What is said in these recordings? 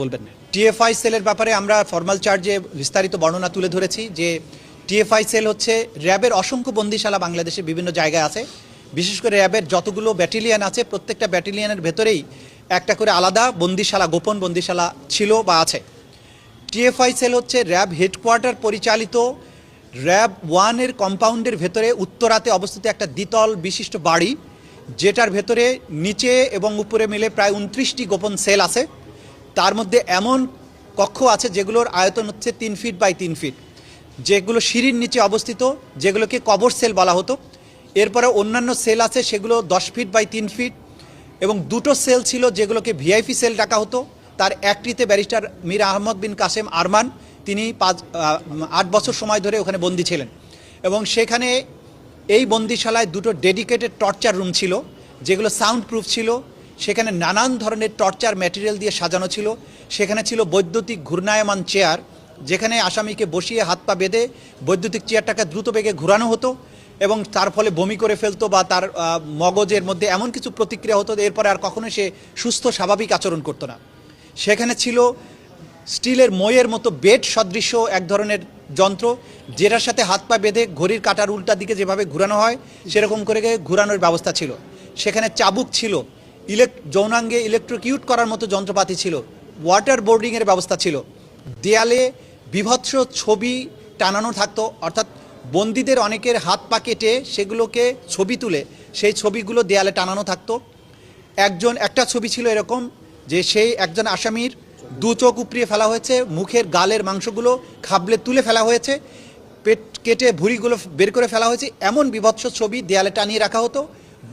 বলবেন টিএফআই সেলের ব্যাপারে আমরা ফর্মাল চার্জে বিস্তারিত বর্ণনা তুলে ধরেছি যে টিএফআই সেল হচ্ছে র্যাবের অসংখ্য বন্দিশালা বাংলাদেশের বিভিন্ন জায়গায় আছে। বিশেষ করে র্যাবের যতগুলো ব্যাটালিয়ান আছে, প্রত্যেকটা ব্যাটালিয়ানের ভেতরেই একটা করে আলাদা বন্দিশালা, গোপন বন্দিশালা ছিল বা আছে। টিএফআই সেল হচ্ছে র্যাব হেডকোয়ার্টার পরিচালিত র্যাব ওয়ানের কম্পাউন্ডের ভেতরে উত্তরাতে অবস্থিত একটা দ্বিতল বিশিষ্ট বাড়ি, যেটার ভেতরে নিচে এবং উপরে মিলে প্রায় উনত্রিশটি গোপন সেল আছে। তার মধ্যে এমন কক্ষ আছে যেগুলোর আয়তন হচ্ছে তিন ফিট বাই তিন ফিট, যেগুলো সিঁড়ির নিচে অবস্থিত, যেগুলোকে কবর সেল বলা হতো। এরপরে অন্যান্য সেল আছে, সেগুলো দশ ফিট বাই তিন ফিট এবং দুটো সেল ছিল যেগুলোকে ভিআইপি সেল ডাকা হতো। তার একটিতে ব্যারিস্টার মীর আহমদ বিন কাসেম আরমান, তিনি পাঁচ আট বছর সময় ধরে ওখানে বন্দি ছিলেন এবং সেখানে এই বন্দিশালায় দুটো ডেডিকেটেড টর্চার রুম ছিল, যেগুলো সাউন্ড প্রুফ ছিল সেখানে নানান ধরনের টর্চার ম্যাটেরিয়াল দিয়ে সাজানো ছিল। সেখানে ছিল বৈদ্যুতিক ঘূর্ণায়মান চেয়ার যেখানে আসামিকে বসিয়ে হাত পা বেঁধে বৈদ্যুতিক চেয়ারটাকে দ্রুত বেগে ঘোরানো হতো এবং তার ফলে বমি করে ফেলতো বা তার মগজের মধ্যে এমন কিছু প্রতিক্রিয়া হতো এরপরে আর কখনো সে সুস্থ, স্বাভাবিক আচরণ করতো না। সেখানে ছিল স্টিলের মইয়ের মতো বেড সদৃশ্য এক ধরনের যন্ত্র, যেটার সাথে হাত পা বেঁধে ঘড়ির কাটার উল্টা দিকে যেভাবে ঘোরানো হয়, সেরকম করে ঘুরানোর ব্যবস্থা ছিল। সেখানে চাবুক ছিল ইলেক, যৌনাঙ্গে ইলেকট্রিকিউট করার মতো যন্ত্রপাতি ছিল। ওয়াটার বোর্ডিংয়ের ব্যবস্থা ছিল। দেয়ালে বিভৎস ছবি টানানো থাকতো, অর্থাৎ বন্দীদের অনেকের হাত পা কেটে সেগুলোকে ছবি তুলে সেই ছবিগুলো দেয়ালে টানানো থাকতো। একজন, একটা ছবি ছিল এরকম যে সেই একজন আসামির দু চোখ উপড়িয়ে ফেলা হয়েছে, মুখের গালের মাংসগুলো খাবলে তুলে ফেলা হয়েছে, পেট কেটে ভুঁড়িগুলো বের করে ফেলা হয়েছে। এমন বিভৎস ছবি দেয়ালে টানিয়ে রাখা হতো।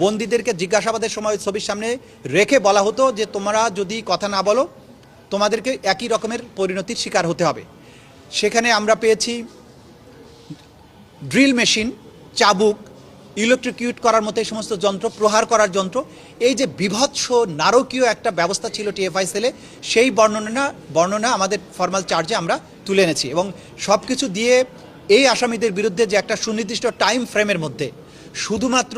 বন্দীদেরকে জিজ্ঞাসাবাদের সময় ছবির সামনে রেখে বলা হতো যে তোমরা যদি কথা না বলো, তোমাদেরকে একই রকমের পরিণতির শিকার হতে হবে। সেখানে আমরা পেয়েছি ড্রিল মেশিন, চাবুক ইলেকট্রিকিউট করার মতো এই সমস্ত যন্ত্র, প্রহার করার যন্ত্র। এই যে বিভৎস, নারকীয় একটা ব্যবস্থা ছিল টিএফআই সেলে, সেই বর্ণনা বর্ণনা আমাদের ফর্মাল চার্জে আমরা তুলে এনেছি এবং সব কিছু দিয়ে এই আসামিদের বিরুদ্ধে যে একটা সুনির্দিষ্ট টাইম ফ্রেমের মধ্যে, শুধুমাত্র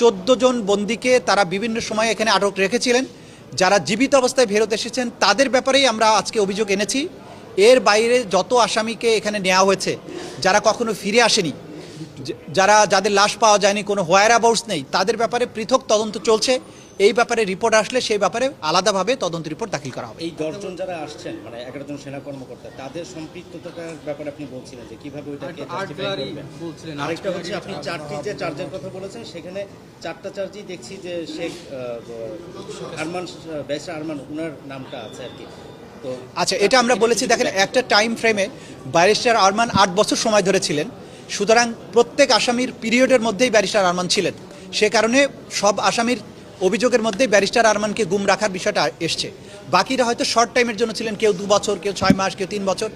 চোদ্দ জন বন্দীকে তারা বিভিন্ন সময় এখানে আটক রেখেছিলেন। যারা জীবিত অবস্থায় ফেরত এসেছেন, তাদের ব্যাপারেই আমরা আজকে অভিযোগ এনেছি। এর বাইরে যত আসামিকে এখানে নেওয়া হয়েছে, যারা কখনো ফিরে আসেনি যারা যাদের লাশ পাওয়া যায়নি, কোনো হোয়ার অ্যাবাউটস নেই, তাদের ব্যাপারে পৃথক তদন্ত চলছে। এই ব্যাপারে রিপোর্ট আসলে সেই ব্যাপারে আলাদাভাবে তদন্ত রিপোর্ট দাখিল করা হবে। এই দশজন যারা আসছেন মানে এগারো জন সেনা কর্মকর্তা তাদের সম্পৃক্ততার ব্যাপারে আপনি বলছিলেন যে কীভাবে ওইটাকে আরেকটা হচ্ছে আপনি চারটি যে চার্জের কথা বলেছেন সেখানে চারটা চার্জই দেখছি যে শেখ আরমান বেসা আরমান উনার নামটা আছে আর কি। তো আচ্ছা এটা আমরা বলেছি দেখেন একটা টাইম ফ্রেমে ব্যারিস্টার আরমান আট বছর সময় ধরে ছিলেন। সুতরাং প্রত্যেক আসামির পিরিয়ডের মধ্যেই ব্যারিস্টার আরমান ছিলেন। সে কারণে সব আসামির অভিযোগের মধ্যে ব্যারিস্টার আরমানকে গুম রাখার বিষয়টা এসছে। বাকিরা হয়তো শর্ট টাইমের জন্য ছিলেন, কেউ দু বছর, কেউ ছয় মাস, কেউ তিন বছর।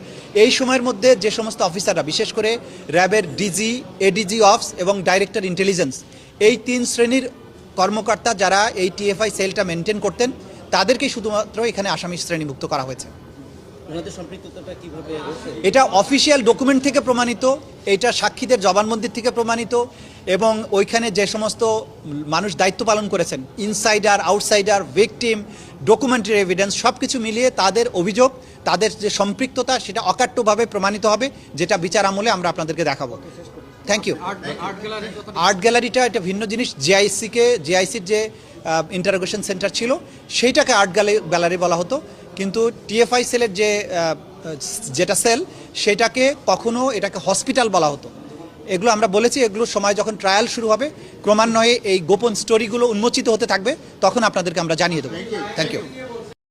এই সময়ের মধ্যে যে সমস্ত অফিসাররা বিশেষ করে র্যাবের ডিজি এডিজি অফস এবং ডাইরেক্টর ইন্টেলিজেন্স এই তিন শ্রেণির কর্মকর্তা যারা এই টিএফআই সেলটা মেনটেন করতেন, তাদেরকেই শুধুমাত্র এখানে আসামি শ্রেণীভুক্ত করা হয়েছে। এটা অফিসিয়াল ডকুমেন্ট থেকে প্রমাণিত এটা সাক্ষীদের জবানবন্দির থেকে প্রমাণিত এবং ওইখানে যে সমস্ত মানুষ দায়িত্ব পালন করেছেন insider outsider victim documentary evidence সব কিছু মিলিয়ে তাদের অভিযোগ তাদের যে সম্পৃক্ততা সেটা অকাট্যভাবে প্রমাণিত হবে যেটা বিচার আমলে আমরা আপনাদেরকে দেখাবো। থ্যাংক ইউ আর্ট গ্যালারিটা এটা ভিন্ন জিনিস জিআইসিকে জিআইসির যে ইন্টারোগেশন সেন্টার ছিল সেইটাকে আর্ট গ্যালারি বলা হতো। কিন্তু টিএফআই সেলের যে যেটা সেল সেটাকে কখনো এটাকে হসপিটাল বলা হতো। এগুলো আমরা বলেছি এগুলো সময় যখন ট্রায়াল শুরু হবে ক্রমান্বয়ে এই গোপন স্টোরিগুলো উন্মোচিত হতে থাকবে তখন আপনাদেরকে আমরা জানিয়ে দেবো। Thank you